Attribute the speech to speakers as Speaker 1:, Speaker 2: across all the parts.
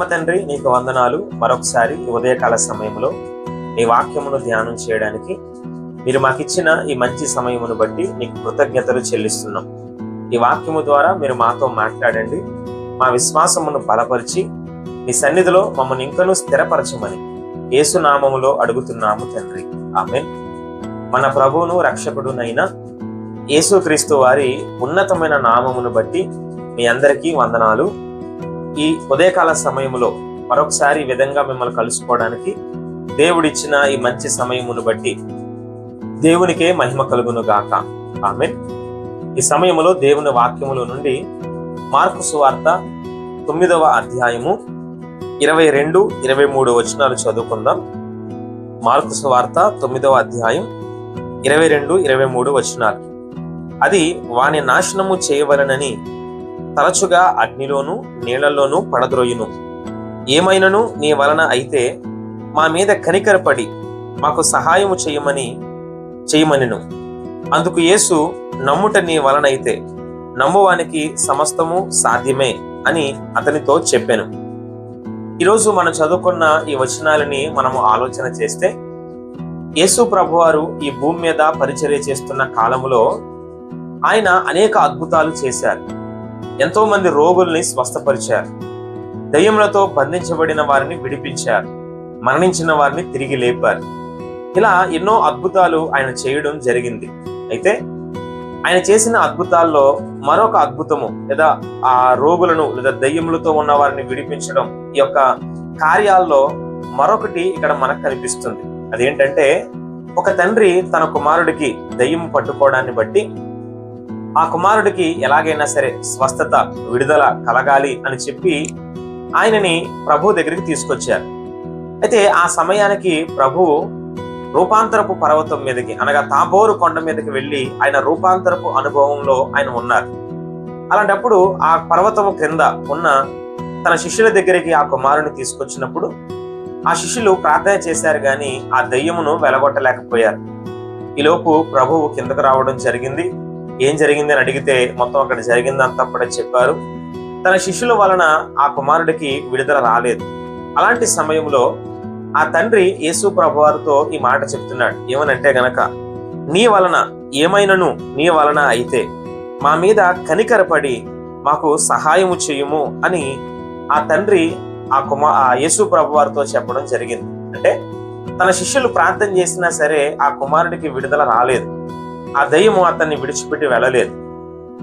Speaker 1: పరమ తండ్రి నీకు వందనాలు. మరొకసారి ఉదయకాల సమయంలో నీ వాక్యమును ధ్యానం చేయడానికి మీరు మాకిచ్చిన ఈ మంచి సమయమును బట్టి నీకు కృతజ్ఞతలు చెల్లిస్తున్నాం. ఈ వాక్యము ద్వారా మీరు మాతో మాట్లాడండి. మా విశ్వాసమును బలపరిచి నీ సన్నిధిలో మమ్మల్ని ఇంకనూ స్థిరపరచమని యేసునామములో అడుగుతున్నాము తండ్రి. ఆమె మన ప్రభువును రక్షకుడునైన యేసుక్రీస్తు వారి ఉన్నతమైన నామమును బట్టి మీ అందరికీ వందనాలు. ఈ ఉదయకాల సమయంలో మరొకసారి ఈ విధంగా మిమ్మల్ని కలుసుకోవడానికి దేవుడిచ్చిన ఈ మంచి సమయమును బట్టి దేవునికే మహిమ కలుగును గాక. ఆమె ఈ సమయంలో దేవుని వాక్యముల నుండి మార్కు సువార్త తొమ్మిదవ అధ్యాయము ఇరవై రెండు ఇరవై మూడు వచనాలు చదువుకుందాం. మార్కు సువార్త తొమ్మిదవ అధ్యాయం ఇరవై రెండు ఇరవై మూడు వచనాలు. అది వాని నాశనము చేయవలనని తరచుగా అగ్నిలోను నీళ్ళలోనూ పడద్రోయును. ఏమైనను నీ వలన అయితే మా మీద కనికరపడి మాకు సహాయము చేయమని చేయమనిను. అందుకు యేసు నమ్ముట నీ వలనైతే నమ్మువానికి సమస్తము సాధ్యమే అని అతనితో చెప్పాను. ఈరోజు మనం చదువుకున్న ఈ వచనాలని మనము ఆలోచన చేస్తే యేసు ప్రభువారు ఈ భూమి మీద పరిచర్య చేస్తున్న కాలములో ఆయన అనేక అద్భుతాలు చేశారు. ఎంతో మంది రోగుల్ని స్వస్థపరిచారు. దయ్యములతో బంధించబడిన వారిని విడిపించారు. మరణించిన వారిని తిరిగి లేపారు. ఇలా ఎన్నో అద్భుతాలు ఆయన చేయడం జరిగింది. అయితే ఆయన చేసిన అద్భుతాల్లో మరొక అద్భుతము లేదా ఆ రోగులను లేదా దయ్యములతో ఉన్న వారిని విడిపించడం ఈ యొక్క కార్యాల్లో మరొకటి ఇక్కడ మనకు కనిపిస్తుంది. అదేంటంటే ఒక తండ్రి తన కుమారుడికి దయ్యం పట్టుకోవడాన్ని బట్టి ఆ కుమారుడికి ఎలాగైనా సరే స్వస్థత విడుదల కలగాలి అని చెప్పి ఆయనని ప్రభు దగ్గరికి తీసుకొచ్చారు. అయితే ఆ సమయానికి ప్రభు రూపాంతరపు పర్వతం మీదకి అనగా తాబోరు కొండ మీదకి వెళ్ళి ఆయన రూపాంతరపు అనుభవంలో ఆయన ఉన్నారు. అలాంటప్పుడు ఆ పర్వతము క్రింద ఉన్న తన శిష్యుల దగ్గరికి ఆ కుమారుని తీసుకొచ్చినప్పుడు ఆ శిష్యులు ప్రార్థన చేశారు కానీ ఆ దయ్యమును వెలగొట్టలేకపోయారు. ఈలోపు ప్రభువు కిందకు రావడం జరిగింది. ఏం జరిగిందని అడిగితే మొత్తం అక్కడ జరిగిందంతా కూడా చెప్పారు. తన శిష్యుల వలన ఆ కుమారుడికి విడుదల రాలేదు. అలాంటి సమయంలో ఆ తండ్రి యేసు ప్రభువారితో ఈ మాట చెప్తున్నాడు. ఏమనంటే గనక నీ వలన ఏమైనను నీ వలన అయితే మా మీద కనికరపడి మాకు సహాయము చేయము అని ఆ తండ్రి ఆ కుమార్ ఆ యేసు ప్రభువారితో చెప్పడం జరిగింది. అంటే తన శిష్యులు ప్రార్థన చేసినా సరే ఆ కుమారుడికి విడుదల రాలేదు. ఆ దయ్యము అతన్ని విడిచిపెట్టి వెళ్ళలేదు.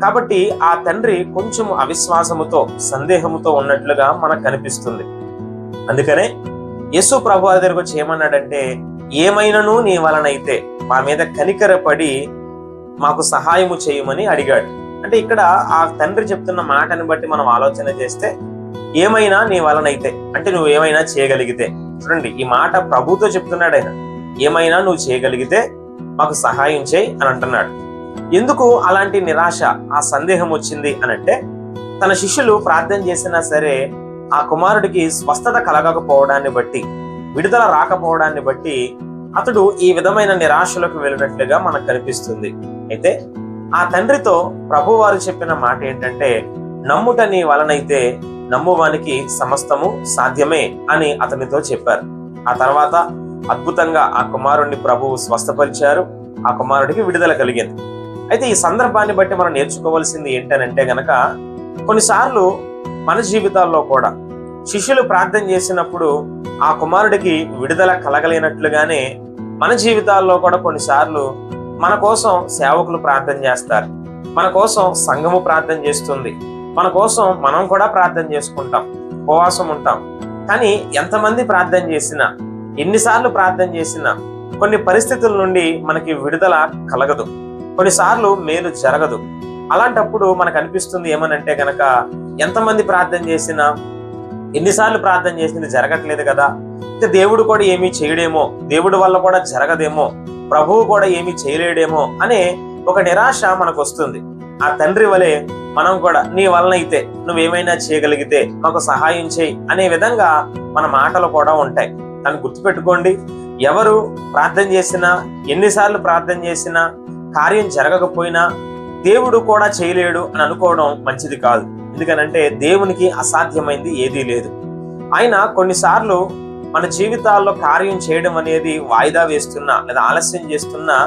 Speaker 1: కాబట్టి ఆ తండ్రి కొంచెం అవిశ్వాసముతో సందేహముతో ఉన్నట్లుగా మనకు కనిపిస్తుంది. అందుకనే యేసు ప్రభు దగ్గరకు వచ్చి ఏమన్నాడంటే ఏమైనను నీ వలనైతే మా మీద కనికరపడి మాకు సహాయము చేయమని అడిగాడు. అంటే ఇక్కడ ఆ తండ్రి చెప్తున్న మాటని బట్టి మనం ఆలోచన చేస్తే ఏమైనా నీ వలనైతే అంటే నువ్వు ఏమైనా చేయగలిగితే. చూడండి ఈ మాట ప్రభుతో చెప్తున్నాడు ఆయన. ఏమైనా నువ్వు చేయగలిగితే మాకు సహాయం చేయి అని అంటున్నాడు. ఎందుకు అలాంటి నిరాశ ఆ సందేహం వచ్చింది అని అంటే తన శిష్యులు ప్రార్థన చేసినా సరే ఆ కుమారుడికి స్వస్థత కలగకపోవడాన్ని బట్టి విడుదల రాకపోవడాన్ని బట్టి అతడు ఈ విధమైన నిరాశలకు వెళ్ళినట్లుగా మనకు కనిపిస్తుంది. అయితే ఆ తండ్రితో ప్రభువారు చెప్పిన మాట ఏంటంటే నమ్ముట నీ వలనైతే నమ్మువానికి సమస్తము సాధ్యమే అని అతనితో చెప్పారు. ఆ తర్వాత అద్భుతంగా ఆ కుమారుణ్ణి ప్రభువు స్వస్థపరిచారు ఆ కుమారుడికి విడుదల కలిగింది. అయితే ఈ సందర్భాన్ని బట్టి మనం నేర్చుకోవాల్సింది ఏంటనంటే గనక కొన్నిసార్లు మన జీవితాల్లో కూడా శిష్యులు ప్రార్థన చేసినప్పుడు ఆ కుమారుడికి విడుదల కలగలేనట్లుగానే మన జీవితాల్లో కూడా కొన్నిసార్లు మన కోసం సేవకులు ప్రార్థన చేస్తారు. మన కోసం సంఘము ప్రార్థన చేస్తుంది. మన కోసం మనం కూడా ప్రార్థన చేసుకుంటాం ఉపవాసం ఉంటాం. కానీ ఎంతమంది ప్రార్థన చేసినా ఎన్నిసార్లు ప్రార్థన చేసినా కొన్ని పరిస్థితుల నుండి మనకి విడుదల కలగదు. కొన్నిసార్లు మేలు జరగదు. అలాంటప్పుడు మనకు అనిపిస్తుంది ఏమనంటే గనక ఎంతమంది ప్రార్థన చేసినా ఎన్నిసార్లు ప్రార్థన చేసింది జరగట్లేదు కదా. ఇంకా దేవుడు కూడా ఏమీ చేయడేమో దేవుడి వల్ల కూడా జరగదేమో ప్రభువు కూడా ఏమీ చేయలేడేమో అనే ఒక నిరాశ మనకు వస్తుంది ఆ తండ్రి వలె మనం కూడా నీ వలనైతే అయితే నువ్వేమైనా చేయగలిగితే మాకు సహాయం చేయి అనే విధంగా మన మాటలు కూడా ఉంటాయి. అని గుర్తుపెట్టుకోండి. ఎవరు ప్రార్థన చేసినా ఎన్నిసార్లు ప్రార్థన చేసినా కార్యం జరగకపోయినా దేవుడు కూడా చేయలేడు అని అనుకోవడం మంచిది కాదు. ఎందుకనంటే దేవునికి అసాధ్యమైంది ఏదీ లేదు. ఆయన కొన్నిసార్లు మన జీవితాల్లో కార్యం చేయడం అనేది వాయిదా వేస్తున్నా లేదా ఆలస్యం చేస్తున్నా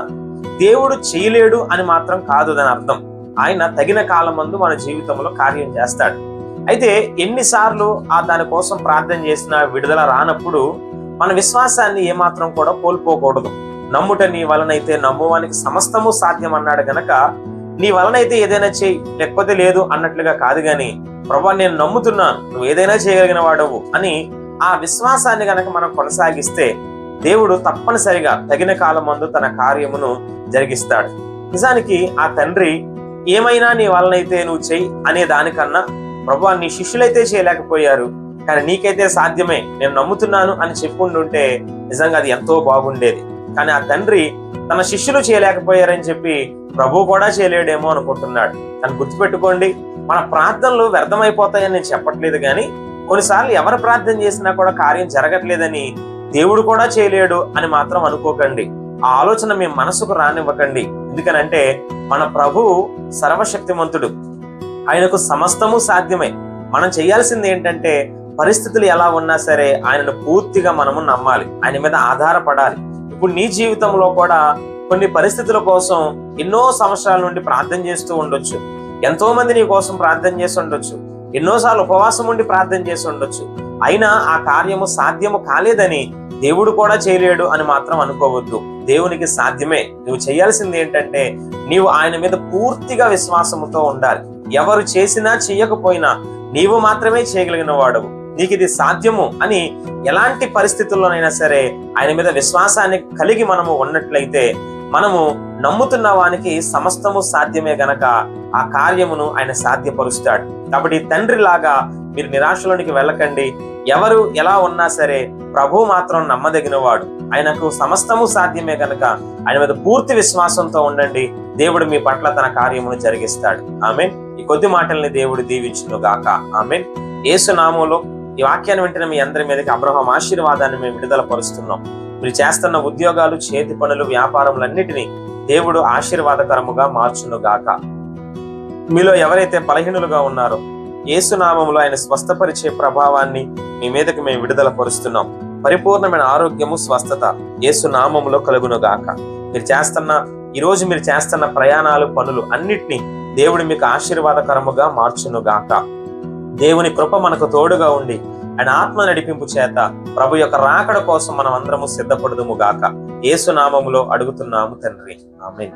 Speaker 1: దేవుడు చేయలేడు అని మాత్రం కాదు దాని అర్థం. ఆయన తగిన కాలం మందు మన జీవితంలో కార్యం చేస్తాడు. అయితే ఎన్నిసార్లు ఆ దానికోసం ప్రార్థన చేసినా విడుదల రానప్పుడు మన విశ్వాసాన్ని ఏమాత్రం కూడా కోల్పోకూడదు. నమ్ముట నీ వలనైతే నమ్మువానికి సమస్తము సాధ్యం అన్నాడు గనక నీ వలనైతే ఏదైనా చేయి లేకపోతే లేదు అన్నట్లుగా కాదు గాని ప్రభా నేను నమ్ముతున్నాను నువ్వు ఏదైనా చేయగలిగిన వాడవు అని ఆ విశ్వాసాన్ని గనక మనం కొనసాగిస్తే దేవుడు తప్పనిసరిగా తగిన కాలం మందు తన కార్యమును జరిగిస్తాడు. నిజానికి ఆ తండ్రి ఏమైనా నీ వలనైతే నువ్వు చెయ్యి అనే దానికన్నా ప్రభా నీ శిష్యులైతే చేయలేకపోయారు. కానీ నీకైతే సాధ్యమే నేను నమ్ముతున్నాను అని చెప్పుకుంటుంటే నిజంగా అది ఎంతో బాగుండేది. కానీ ఆ తండ్రి తన శిష్యులు చేయలేకపోయారని చెప్పి ప్రభు కూడా చేయలేడేమో అనుకుంటున్నాడు. అని గుర్తుపెట్టుకోండి మన ప్రార్థనలు వ్యర్థమైపోతాయని నేను చెప్పట్లేదు కానీ కొన్నిసార్లు ఎవరు ప్రార్థన చేసినా కూడా కార్యం జరగట్లేదని దేవుడు కూడా చేయలేడు అని మాత్రం అనుకోకండి. ఆ ఆలోచన మీ మనసుకు రానివ్వకండి. ఎందుకనంటే మన ప్రభు సర్వశక్తిమంతుడు. ఆయనకు సమస్తము సాధ్యమే. మనం చేయాల్సింది ఏంటంటే పరిస్థితులు ఎలా ఉన్నా సరే ఆయనను పూర్తిగా మనము నమ్మాలి. ఆయన మీద ఆధారపడాలి. ఇప్పుడు నీ జీవితంలో కూడా కొన్ని పరిస్థితుల కోసం ఎన్నో సంవత్సరాల నుండి ప్రార్థన చేస్తూ ఉండొచ్చు. ఎంతో మంది నీ కోసం ప్రార్థన చేసి ఉండొచ్చు. ఎన్నోసార్లు ఉపవాసం ఉండి ప్రార్థన చేసి ఉండొచ్చు. అయినా ఆ కార్యము సాధ్యము కాలేదని దేవుడు కూడా చేయలేడు అని మాత్రం అనుకోవద్దు. దేవునికి సాధ్యమే. నువ్వు చేయాల్సింది ఏంటంటే నీవు ఆయన మీద పూర్తిగా విశ్వాసముతో ఉండాలి. ఎవరు చేసినా చెయ్యకపోయినా నీవు మాత్రమే చేయగలిగిన వాడవు. నీకు ఇది సాధ్యము అని ఎలాంటి పరిస్థితుల్లోనైనా సరే ఆయన మీద విశ్వాసాన్ని కలిగి మనము ఉన్నట్లయితే మనము నమ్ముతున్న వానికి సమస్తము సాధ్యమే గనక ఆ కార్యమును ఆయన సాధ్యపరుస్తాడు. కాబట్టి తండ్రి లాగా మీరు నిరాశలోనికి వెళ్ళకండి. ఎవరు ఎలా ఉన్నా సరే ప్రభు మాత్రం నమ్మదగినవాడు. ఆయనకు సమస్తము సాధ్యమే గనక ఆయన మీద పూర్తి విశ్వాసంతో ఉండండి. దేవుడు మీ పట్ల తన కార్యమును జరిగిస్తాడు. ఆమె ఈ కొద్ది మాటల్ని దేవుడు దీవించును గాక ఆమె యేసు నామంలో ఈ వాక్యాన్ని వెంటనే మీ అందరి మీదకి అబ్రహం ఆశీర్వాదాన్ని మేము విడుదల పరుస్తున్నాం. మీరు చేస్తున్న ఉద్యోగాలు చేతి పనులు వ్యాపారములన్నిటినీ దేవుడు ఆశీర్వాదకరముగా మార్చును గాక మీలో ఎవరైతే బలహీనులుగా ఉన్నారో ఏసునామంలో ఆయన స్వస్థపరిచే ప్రభావాన్ని మీ మీదకి మేము విడుదల పరుస్తున్నాం. పరిపూర్ణమైన ఆరోగ్యము స్వస్థత ఏసునామంలో కలుగును గాక మీరు చేస్తున్న ఈరోజు మీరు చేస్తున్న ప్రయాణాలు పనులు అన్నిటినీ దేవుడు మీకు ఆశీర్వాదకరముగా మార్చును గాక దేవుని కృప మనకు తోడుగా ఉండి ఆయన ఆత్మ నడిపింపు చేత ప్రభు యొక్క రాకడ కోసం మనం అందరము సిద్ధపడదుము గాక. ఏసు నామములో అడుగుతున్నాము తండ్రి. ఆమె